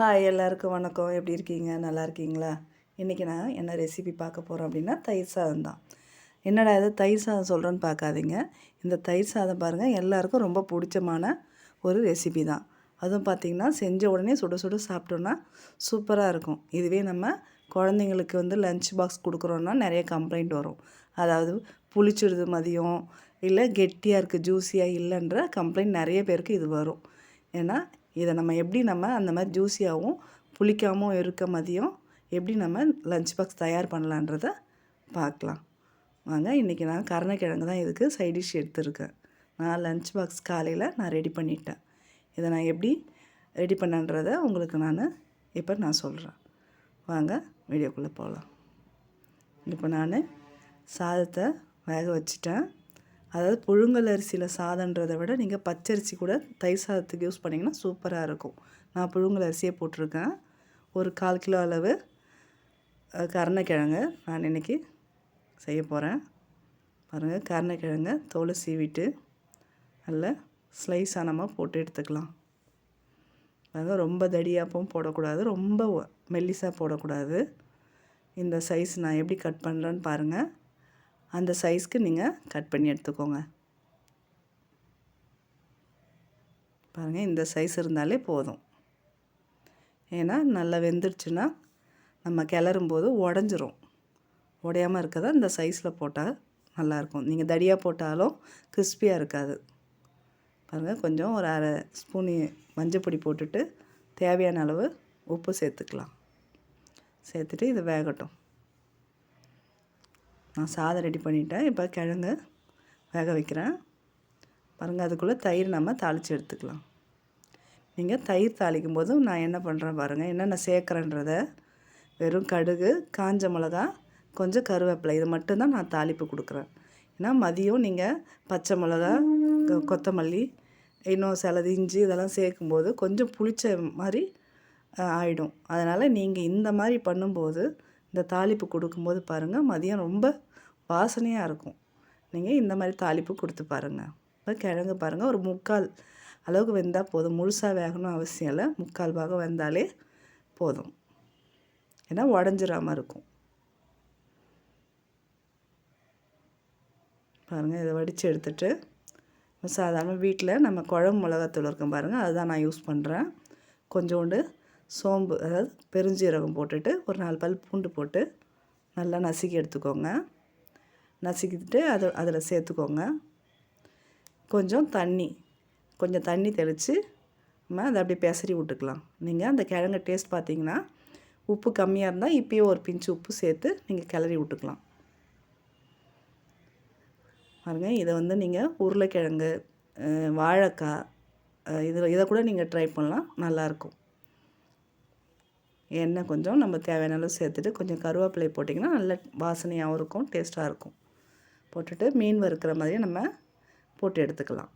Hi எல்லாருக்கும் வணக்கம். எப்படி இருக்கீங்க? நல்லா இருக்கீங்களா? இன்றைக்கி நான் என்ன ரெசிபி பார்க்க போகிறோம் அப்படின்னா தயிர் சாதம் தான். என்னடா இது? தயிர் சாதம் சொல்கிறேன்னு பார்க்காதீங்க. இந்த தயிர் சாதம் பாருங்கள் எல்லாருக்கும் ரொம்ப பிடிச்சமான ஒரு ரெசிபி தான். அதுவும் பார்த்திங்கன்னா செஞ்ச உடனே சுட சுட சாப்பிட்டோன்னா சூப்பராக இருக்கும். இதுவே நம்ம குழந்தைங்களுக்கு வந்து லஞ்ச் பாக்ஸ் கொடுக்குறோன்னா நிறைய கம்ப்ளைண்ட் வரும். அதாவது புளிச்சிடுது மதியம் இல்லை கெட்டியாக இருக்குது ஜூஸியாக இல்லைன்ற கம்ப்ளைண்ட் நிறைய பேருக்கு இது வரும். ஏன்னா இதை நம்ம எப்படி நம்ம அந்த மாதிரி ஜூஸியாகவும் புளிக்காமல் இருக்க மதியம் எப்படி நம்ம லஞ்ச் பாக்ஸ் தயார் பண்ணலான்றத பார்க்கலாம். வாங்க இன்றைக்கி நான் கருணக்கிழங்கு தான் இதுக்கு சைடிஷ் எடுத்திருக்கேன் எடுத்துருக்கேன். நான் லஞ்ச் பாக்ஸ் காலையில் நான் ரெடி பண்ணிட்டேன். இதை நான் எப்படி ரெடி பண்ணன்றதை உங்களுக்கு நான் இப்போ நான் சொல்கிறேன் வாங்க வீடியோக்குள்ளே போகலாம் இப்போ நான் சாதத்தை வேக வச்சிட்டேன். அதாவது புழுங்கல் அரிசியில் சாதன்றதை விட நீங்கள் பச்சரிசி கூட தயிர் சாதத்துக்கு யூஸ் பண்ணிங்கன்னா சூப்பராக இருக்கும். நான் புழுங்கல் அரிசியே போட்டிருக்கேன். ஒரு கால் கிலோ அளவு கருணைக்கிழங்கு கருணக்கிழங்கு நான் இன்றைக்கி செய்ய போகிறேன் பாருங்கள் கருணைக்கிழங்கு தோலை சீவிட்டு நல்ல ஸ்லைஸாக நம்ம போட்டு எடுத்துக்கலாம். பாருங்கள் ரொம்ப தடியாப்பவும் போடக்கூடாது ரொம்ப மெல்லிசாக போடக்கூடாது. இந்த சைஸ் நான் எப்படி கட் பண்ணுறேன்னு பாருங்கள் அந்த சைஸ்க்கு நீங்கள் கட் பண்ணி எடுத்துக்கோங்க. பாருங்கள் இந்த சைஸ் இருந்தாலே போதும். ஏன்னா நல்லா வெந்துடுச்சுன்னா நம்ம கிளறும் போது உடஞ்சிரும். உடையாமல் இருக்கதா இந்த சைஸில் போட்டால் நல்லாயிருக்கும். நீங்கள் தடியாக போட்டாலும் கிறிஸ்பியாக இருக்காது. பாருங்கள் கொஞ்சம் ஒரு அரை ஸ்பூன் மஞ்சப்பொடி போட்டுட்டு தேவையான அளவு உப்பு சேர்த்துக்கலாம். சேர்த்துட்டு இது வேகட்டும். நான் சாதம் ரெடி பண்ணிட்டேன். இப்போ கிழங்கு வேக வைக்கிறேன். பாருங்கள் அதுக்குள்ளே தயிர் நம்ம தாளித்து எடுத்துக்கலாம். நீங்கள் தயிர் தாளிக்கும் போதும் நான் என்ன பண்ணுறேன் பாருங்கள் என்னென்ன சேர்க்குறேன்றத. வெறும் கடுகு காஞ்ச மிளகா கொஞ்சம் கருவேப்பிலை இது மட்டும்தான் நான் தாளிப்பு கொடுக்குறேன். ஏன்னா மதியம் நீங்கள் பச்சை மிளகா கொத்தமல்லி இன்னும் சிலது இஞ்சி இதெல்லாம் சேர்க்கும்போது கொஞ்சம் புளிச்ச மாதிரி ஆகிடும் அதனால் நீங்கள் இந்த மாதிரி பண்ணும்போது இந்த தாளிப்பு கொடுக்கும்போது பாருங்கள் மதியம் ரொம்ப வாசனையாக இருக்கும். நீங்கள் இந்த மாதிரி தாளிப்பு கொடுத்து பாருங்கள் இப்போ கிழங்கு பாருங்கள் ஒரு முக்கால் அளவுக்கு வெந்தால் போதும். முழுசாக வேகணும் அவசியம் இல்லை. முக்கால் பாகம் வெந்தாலே போதும். ஏன்னா உடஞ்சிராம இருக்கும். பாருங்கள் இதை வடித்து எடுத்துட்டு சாதாரண வீட்டில் நம்ம குழம்பு மிளகாத்தூள் இருக்கும் பாருங்கள் அதுதான் நான் யூஸ் பண்ணுறேன் கொஞ்சோண்டு சோம்பு அதாவது பெருஞ்சீரகம் போட்டுட்டு ஒரு நாலு பல் பூண்டு போட்டு நல்லா நசுக்கி எடுத்துக்கோங்க. நசுக்கிட்டு அது அதில் சேர்த்துக்கோங்க. கொஞ்சம் தண்ணி கொஞ்சம் தண்ணி தெளித்து நம்ம அதை அப்படியே பெசரி விட்டுக்கலாம். நீங்கள் அந்த கிழங்கு டேஸ்ட் பார்த்தீங்கன்னா உப்பு கம்மியாக இருந்தால் இப்பயே ஒரு பிஞ்சு உப்பு சேர்த்து நீங்கள் கிளறி விட்டுக்கலாம். பாருங்க இதை வந்து நீங்கள் உருளைக்கிழங்கு வாழைக்காய் இதில் இதை கூட நீங்கள் ட்ரை பண்ணலாம். நல்லாயிருக்கும் எண்ணெய் கொஞ்சம் நம்ம தேவையான அளவு சேர்த்துட்டு கொஞ்சம் கருவேப்பிலை போட்டிங்கன்னா நல்ல வாசனையாகவும் இருக்கும் டேஸ்ட்டாக இருக்கும். போட்டுட்டு மீன் வறுக்கிற மாதிரியே நம்ம போட்டு எடுத்துக்கலாம்.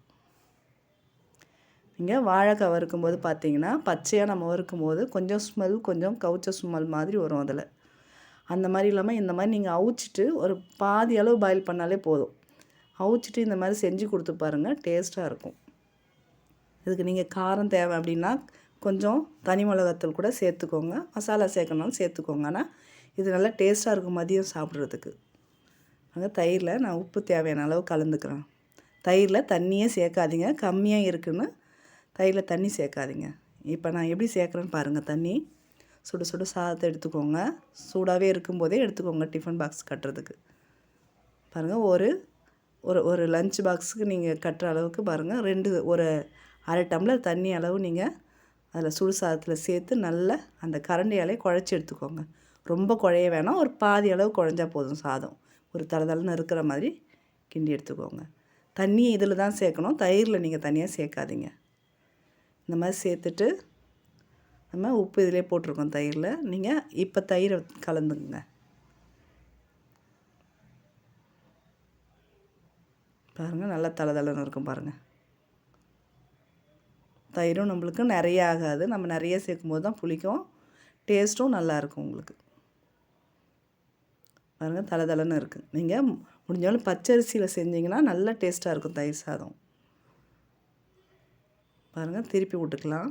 நீங்கள் வாழைக்காய் வறுக்கும்போது பார்த்தீங்கன்னா பச்சையாக நம்ம வறுக்கும்போது கொஞ்சம் ஸ்மெல் கொஞ்சம் கவுச்ச ஸ்மெல் மாதிரி வரும் அதில். அந்த மாதிரி இல்லாமல் இந்த மாதிரி நீங்கள் அவிச்சிட்டு ஒரு பாதி அளவு பாயில் பண்ணாலே போதும். அவிச்சிட்டு இந்த மாதிரி செஞ்சு கொடுத்து பாருங்கள் டேஸ்ட்டாக இருக்கும். இதுக்கு நீங்கள் காரம் தேவை அப்படின்னா கொஞ்சம் தனி மிளகாத்தூள் கூட சேர்த்துக்கோங்க. மசாலா சேர்க்கணும்னு சேர்த்துக்கோங்க. ஆனால் இது நல்லா டேஸ்ட்டாக இருக்கும் மதியம் சாப்பிட்றதுக்கு. அங்கே தயிரில் நான் உப்பு தேவையான அளவு கலந்துக்கிறேன். தயிரில் தண்ணியே சேர்க்காதீங்க. கம்மியாக இருக்குன்னு தயிரில் தண்ணி சேர்க்காதீங்க. இப்போ நான் எப்படி சேர்க்குறேன்னு பாருங்கள் தண்ணி. சுடு சுடு சாதத்தை எடுத்துக்கோங்க. சூடாகவே இருக்கும்போதே எடுத்துக்கோங்க டிஃபன் பாக்ஸ் கட்டுறதுக்கு. பாருங்கள் ஒரு ஒரு ஒரு லஞ்ச் பாக்ஸுக்கு நீங்கள் கட்டுற அளவுக்கு பாருங்கள் ரெண்டு ஒரு அரை டம்ளர் தண்ணி அளவு நீங்கள் அதில் சுடு சாதத்தில் சேர்த்து நல்லா அந்த கரண்டியாலே குழச்சி எடுத்துக்கோங்க. ரொம்ப குழைய வேணாம். ஒரு பாதி அளவு குழஞ்சா போதும் சாதம். ஒரு தளதளன்னு இருக்கிற மாதிரி கிண்டி எடுத்துக்கோங்க. தண்ணி இதில் தான் சேர்க்கணும். தயிரில் நீங்கள் தனியாக சேர்க்காதீங்க. இந்த மாதிரி சேர்த்துட்டு நம்ம உப்பு இதிலே போட்டிருக்கோம் தயிரில். நீங்கள் இப்போ தயிரை கலந்துங்க பாருங்கள் நல்லா தளதளன்னு இருக்கும் பாருங்கள் தயிரும் நம்மளுக்கு நிறைய ஆகாது. நம்ம நிறைய சேர்க்கும் போது தான் புளிக்கும். டேஸ்ட்டும் நல்லாயிருக்கும் உங்களுக்கு. பாருங்கள் தளதளன்னு இருக்குது நீங்கள் முடிஞ்சாலும் பச்சரிசியில் செஞ்சீங்கன்னா நல்லா டேஸ்ட்டாக இருக்கும் தயிர் சாதம். பாருங்கள் திருப்பி விட்டுக்கலாம்.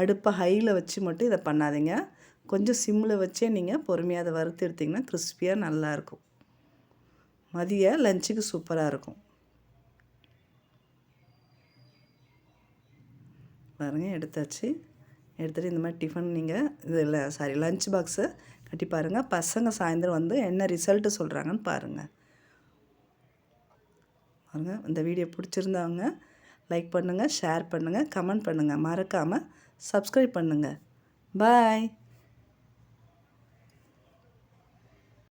அடுப்பை ஹையில் வச்சு மட்டும் இதை பண்ணாதீங்க. கொஞ்சம் சிம்மில் வச்சே நீங்கள் பொறுமையாக அதை வறுத்து எடுத்திங்கன்னா கிறிஸ்பியாக நல்லாயிருக்கும் மதிய லஞ்சுக்கு சூப்பராக இருக்கும். பாருங்கள் எடுத்தாச்சு. எடுத்துகிட்டு இந்த மாதிரி டிஃபன் நீங்கள் இதில் சாரி லஞ்ச் பாக்ஸை கட்டி பாருங்கள் பசங்க சாயந்தரம் வந்து என்ன ரிசல்ட்டு சொல்கிறாங்கன்னு பாருங்கள் பாருங்கள் இந்த வீடியோ பிடிச்சிருந்தவங்க லைக் பண்ணுங்கள் ஷேர் பண்ணுங்கள் கமெண்ட் பண்ணுங்கள் மறக்காமல் சப்ஸ்கிரைப் பண்ணுங்கள் பாய்